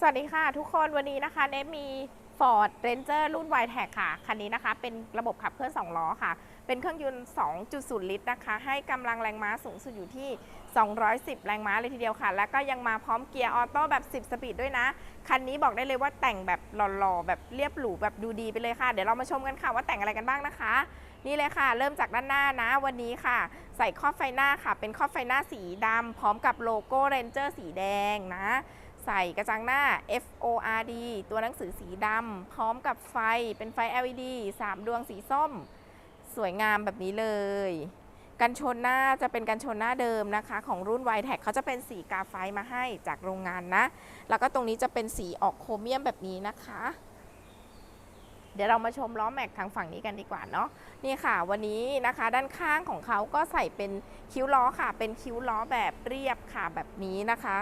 สวัสดีค่ะทุกคนวันนี้นะคะเนมี Ford Ranger รุ่น y t e c ค่ะ คันนี้นะคะเป็นระบบขับเคลื่อน 2 ล้อค่ะ เป็นเครื่องยนต์ 2.0 ลิตรนะคะ ให้กำลังแรงม้าสูงสุดอยู่ที่ 210 แรงม้าเลยทีเดียวค่ะ แล้วก็ยังมาพร้อมเกียร์ออโต้แบบ 10 สปีดด้วยนะ คันนี้บอกได้เลยว่าแต่งแบบหล่อๆ แบบเรียบหรูแบบดูดีไปเลยค่ะ เดี๋ยวเรามาชมกันค่ะว่าแต่งอะไรกันบ้างนะคะ นี่เลยค่ะ เริ่มจากด้านหน้านะวันนี้ค่ะ ใส่ครอบไฟหน้าค่ะ เป็นครอบไฟหน้าสีดำพร้อมกับโลโก้ Ranger สีแดงนะ ใส่กระจังหน้า FORD ตัวหนังสือสีดำพร้อมกับไฟเป็นไฟ LED 3 ดวงสีส้ม สวยงามแบบนี้เลย กันชนหน้าจะเป็นกันชนหน้าเดิมนะคะ ของรุ่น y t e c เขาจะเป็นสีกาไฟมาให้จากโรงงานนะ แล้วก็ตรงนี้จะเป็นสีออกโครเมียมแบบนี้นะคะเดี๋ยวเรามาชมล้อแม็กทางฝั่งนี้กันดีกว่าเนาะนี่ค่ะ วันนี้นะคะด้านข้างของเขาก็ใส่เป็นคิ้วล้อค่ะ เป็นคิ้วล้อแบบเรียบค่ะแบบนี้นะคะ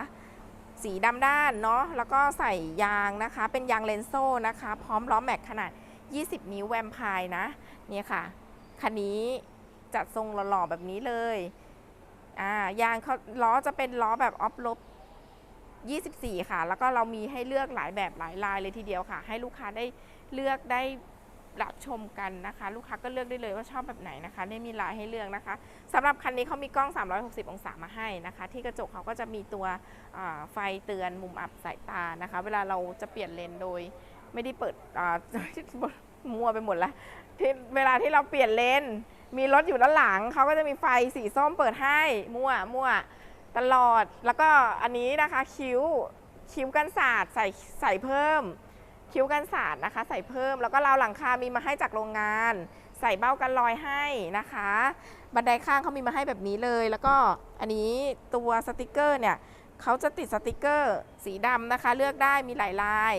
สีดำด้านเนาะแล้วก็ใส่ยางนะคะ เป็นยางเลนโซ่นะคะ พร้อมล้อแม็กขนาด 20 นิ้วแวมไพร์นะเนี่ยค่ะคันนี้จัดทรงหล่อๆแบบนี้เลยอ่ายางเขาล้อจะเป็นล้อแบบออฟลบ24 ค่ะ แล้วก็เรามีให้เลือกหลายแบบหลายลายเลยทีเดียวค่ะ ให้ลูกค้าได้เลือกได้ รับชมกันนะคะ ลูกค้าก็เลือกได้เลยว่าชอบแบบไหนนะคะได้มีลายให้เลือกนะคะสำหรับคันนี้เขามีกล้อง 360 องศามาให้นะคะ ที่กระจกเขาก็จะมีตัวไฟเตือนมุมอับสายตานะคะ เวลาเราจะเปลี่ยนเลนโดยไม่ได้เปิดมัวไปหมดแล้วที่เวลาที่เราเปลี่ยนเลนมีรถอยู่ด้านหลังเขาก็จะมีไฟสีส้มเปิดให้มั่วมั่วตลอดแล้วก็อันนี้นะคะคิ้วคิ้วกันศาสตร์ใส่ใส่เพิ่ม คิ้วกันศาสตร์นะคะ ใส่เพิ่มแล้วก็ราวหลังคา มีมาให้จากโรงงาน ใส่เบ้ากันรอยให้นะคะ บันไดข้างเขามีมาให้แบบนี้เลย แล้วก็อันนี้ตัวสติกเกอร์เนี่ยเขาจะติดสติกเกอร์สีดำนะคะ เลือกได้มีหลายลาย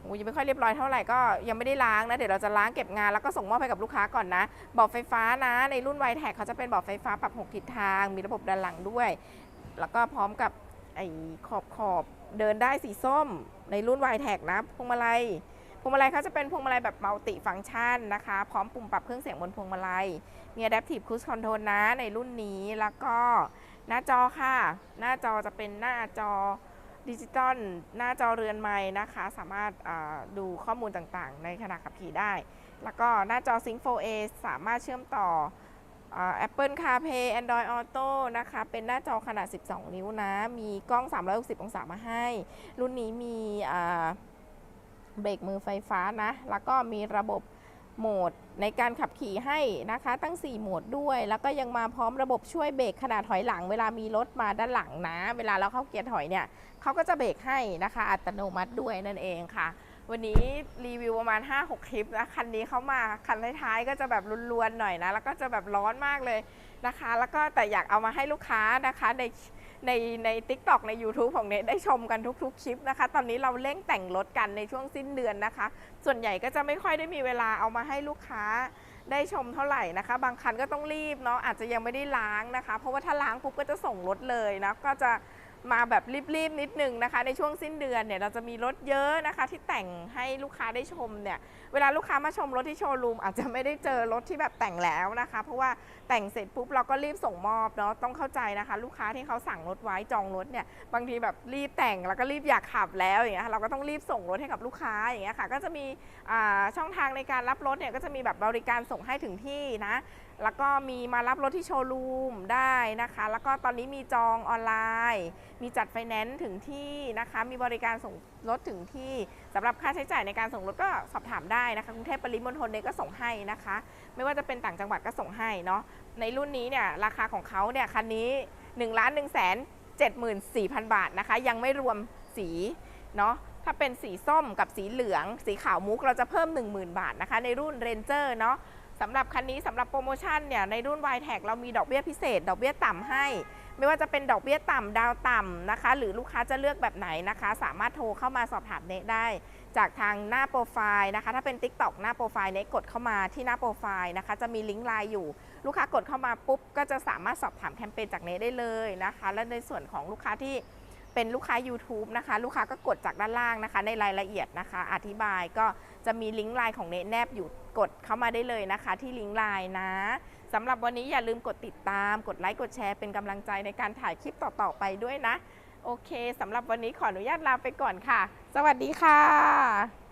โอ้ยังไม่ค่อยเรียบร้อยเท่าไหร่ก็ยังไม่ได้ล้างนะ เดี๋ยวเราจะล้างเก็บงานแล้วก็ส่งมอบให้กับลูกค้าก่อนนะบาะไฟฟ้านะ ในรุ่นไวแท็กเขาจะเป็นบาะไฟฟ้าปรับ 6 ทิศทาง มีระบบด้านหลังด้วย แล้วก็พร้อมกับ ไอ้ขอบขอบเดินได้สีส้ม ในรุ่นไวแท็กนะพวงมาลัยพวงมาลัยเขาจะเป็นพวงมาลัยแบบมัลติฟังก์ชันนะคะ พร้อมปุ่มปรับเครื่องเสียงบนพวงมาลัย มี Adaptive Cruise Control นะในรุ่นนี้แล้วก็หน้าจอค่ะ หน้าจอจะเป็นหน้าจอดิจิตอลหน้าจอเรือนไม้นะคะ สามารถดูข้อมูลต่างๆ ในขณะขับขี่ได้ แล้วก็หน้าจอ Sync 4A สามารถเชื่อมต่อ Apple CarPlay Android Auto นะคะ เป็นหน้าจอขนาด 12 นิ้วนะ มีกล้อง 360 องศามาให้ รุ่นนี้มีเบรกมือไฟฟ้านะ แล้วก็มีระบบโหมดในการขับขี่ให้นะคะ ตั้ง 4 โหมดด้วย แล้วก็ยังมาพร้อมระบบช่วยเบรกขณะถอยหลัง เวลามีรถมาด้านหลังนะ เวลาเราเข้าเกียร์ถอยเนี่ยเขาก็จะเบรกให้นะคะ อัตโนมัติด้วยนั่นเองค่ะ วันนี้รีวิวประมาณ 5-6 คลิปนะ คันนี้เขามา คันท้ายๆ ก็จะแบบรุนๆหน่อยนะ แล้วก็จะแบบร้อนมากเลยนะคะ แล้วก็แต่อยากเอามาให้ลูกค้านะคะในในใน t ิ k t o k ใน YouTube ของเนทได้ชมกันทุกๆ คลิปนะคะ ตอนนี้เราเร่งแต่งรถกันในช่วงสิ้นเดือนนะคะ ส่วนใหญ่ก็จะไม่ค่อยได้มีเวลาเอามาให้ลูกค้าได้ชมเท่าไหร่นะคะ บางคันก็ต้องรีบเนาะอาจจะยังไม่ได้ล้างนะคะ เพราะว่าถ้าล้างปุ๊บก็จะส่งรถเลยนะก็จะ มาแบบรีบๆนิดนึงนะคะ ในช่วงสิ้นเดือนเนี่ยเราจะมีรถเยอะนะคะ ที่แต่งให้ลูกค้าได้ชมเนี่ยเวลาลูกค้ามาชมรถที่โชว์รูมอาจจะไม่ได้เจอรถที่แบบแต่งแล้วนะคะ เพราะว่าแต่งเสร็จปุ๊บเราก็รีบส่งมอบเนาะต้องเข้าใจนะคะ ลูกค้าที่เขาสั่งรถไว้จองรถเนี่ยบางทีแบบรีบแต่งแล้วก็รีบอยากขับแล้วอย่างเงี้ยเราก็ต้องรีบส่งรถให้กับลูกค้าอย่างเงี้ยค่ะ ก็จะมีช่องทางในการรับรถเนี่ยก็จะมีแบบบริการส่งให้ถึงที่นะแล้วก็มีมารับรถที่โชว์รูมได้นะคะ แล้วก็ตอนนี้มีจองออนไลน์ มีจัดไฟแนนซ์ถึงที่นะคะ มีบริการส่งรถถึงที่สำหรับค่าใช้จ่ายในการส่งรถก็สอบถามได้นะคะกรุงเทพปริมณฑลเนี่ยก็ส่งให้นะคะ ไม่ว่าจะเป็นต่างจังหวัดก็ส่งให้เนาะในรุ่นนี้เนี่ยราคาของเขาเนี่ยคันนี้1นึ่งล้านหนึ่งแสนเจ็ดหมื่นสี่พันบาทนะคะ ยังไม่รวมสีเนาะถ้าเป็นสีส้มกับสีเหลือง สีขาวมุกเราจะเพิ่ม 10,000 บาทนะคะ ในรุ่น Ranger เนาะ สำหรับคันนี้สำหรับโปรโมชั่นเนี่ยในรุ่น y t e c เรามีดอกเบี้ยพิเศษ ดอกเบี้ยต่ำให้ ไม่ว่าจะเป็นดอกเบี้ยต่ำดาวต่ำนะคะ หรือลูกค้าจะเลือกแบบไหนนะคะ สามารถโทรเข้ามาสอบถามเนทได้ จากทางหน้าโปรไฟล์นะคะ ถ้าเป็น TikTok หน้าโปรไฟล์เนทกดเข้ามาที่หน้าโปรไฟล์นะคะ จะมีลิงก์ไลน์อยู่ ลูกค้ากดเข้ามาปุ๊บก็จะสามารถสอบถามแคมเปญจากเนทได้เลยนะคะ และในส่วนของลูกค้าที่ เป็นลูกค้า YouTube นะคะ ลูกค้าก็กดจากด้านล่างนะคะ ในรายละเอียดนะคะ อธิบายก็จะมีลิงก์ไลน์ของเนแนบอยู่กดเข้ามาได้เลยนะคะ ที่ลิงก์ไลน์นะสำหรับวันนี้อย่าลืมกดติดตาม กดไลค์ กดแชร์เป็นกำลังใจในการถ่ายคลิปต่อๆไปด้วยนะ โอเคสำหรับวันนี้ขออนุญาตลาไปก่อนค่ะ สวัสดีค่ะ